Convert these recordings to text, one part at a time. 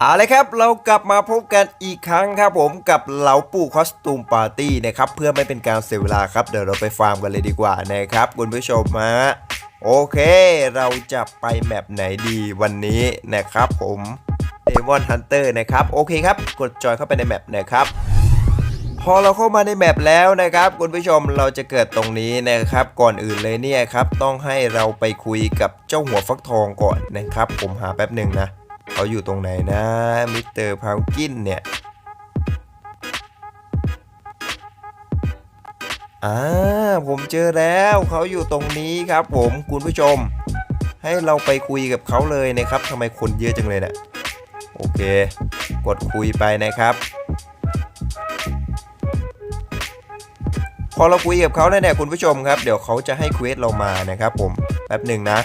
เอาเลยครับเรากลับมาพบกันอีกครั้งครับผมกับเหลาปู่คอสตูมปาร์ตี้นะครับเพื่อไม่เป็นการเสียเวลาครับเดี๋ยวเราไปฟาร์มกันเลยดีกว่านะครับคุณผู้ชมฮะโอเค เราจะไปแมปไหนดีวันนี้นะครับผมเดมอนฮันเตอร์นะครับโอเคครับกดจอยเข้าไปในแมปนะครับพอเราเข้ามาในแมปแล้วนะครับคุณผู้ชมเราจะเกิดตรงนี้นะครับ ก่อนอื่นเลยเนี่ยครับต้องให้เราไปคุยกับเจ้าหัวฟักทองก่อนนะครับ ผมหาแป๊บหนึ่งนะ เขาอยู่ตรงไหนนะมิสเตอร์พาวกินเนี่ยอ่าผมเจอแล้วเขาอยู่ตรงนี้ครับ ผมคุณผู้ชม ให้เราไปคุยกับเขาเลยนะครับทำไมคนเยอะจังเลยเนะี่ยโอเค กดคุยไปนะครับ พอเราคุยกับเขาแล้วเนี่ยคุณผู้ชมครับ เดี๋ยวเขาจะให้เควสเรามานะครับ ผมแป๊บหนึ่งนะ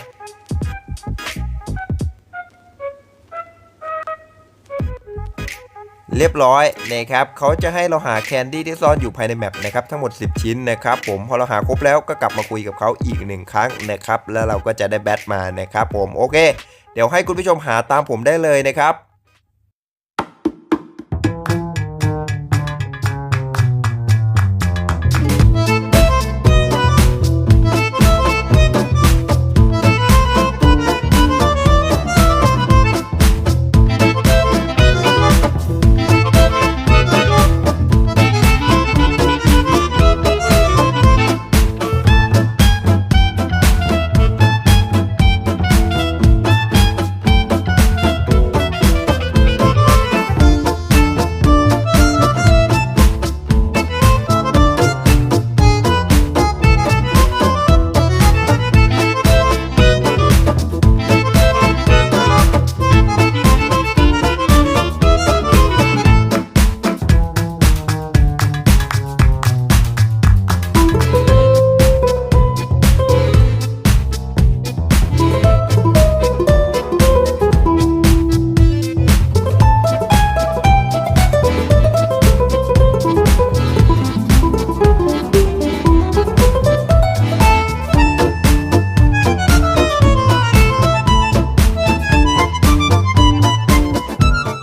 เรียบร้อยนะครับเขาจะให้เราหาแคนดี้ที่ซ่อนอยู่ภายในแมปนะครับทั้งหมด 10 ชิ้นนะครับผมพอเราหาครบแล้วก็กลับมาคุยกับเขาอีกหนึ่งครั้งนะครับแล้วเราก็จะได้แบทมานะครับผมโอเค เดี๋ยวให้คุณผู้ชมหาตามผมได้เลยนะครับ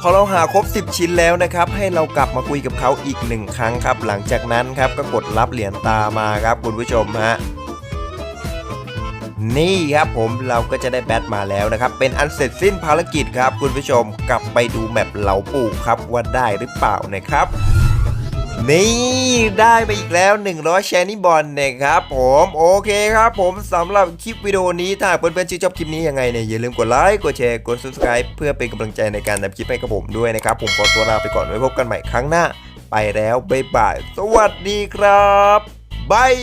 พอเราหาครบ 10 ชิ้นแล้วนะครับ ให้เรากลับมาคุยกับเขาอีกหนึ่งครั้งครับ หลังจากนั้นครับก็กดรับเหรียญตามาครับคุณผู้ชมฮะนี่ครับผมเราก็จะได้แบทมาแล้วนะครับ เป็นอันเสร็จสิ้นภารกิจครับ คุณผู้ชมกลับไปดูแมปเหลาปู่ครับว่าได้หรือเปล่านะครับ นี่ได้ไปอีกแล้ว 100 แชร์นี่บอลนะครับผมโอเคครับผมสำหรับคลิปวิดีโอนี้ถ้าเพื่อนๆชื่นชอบคลิปนี้ยังไงเนี่ยอย่าลืมกดไลค์กดแชร์กด subscribe เพื่อเป็นกำลังใจในการทำคลิปให้กับผมด้วยนะครับ ผมขอตัวลาไปก่อนไว้พบกันใหม่ครั้งหน้า ไปแล้วบ๊ายบาย สวัสดีครับบาย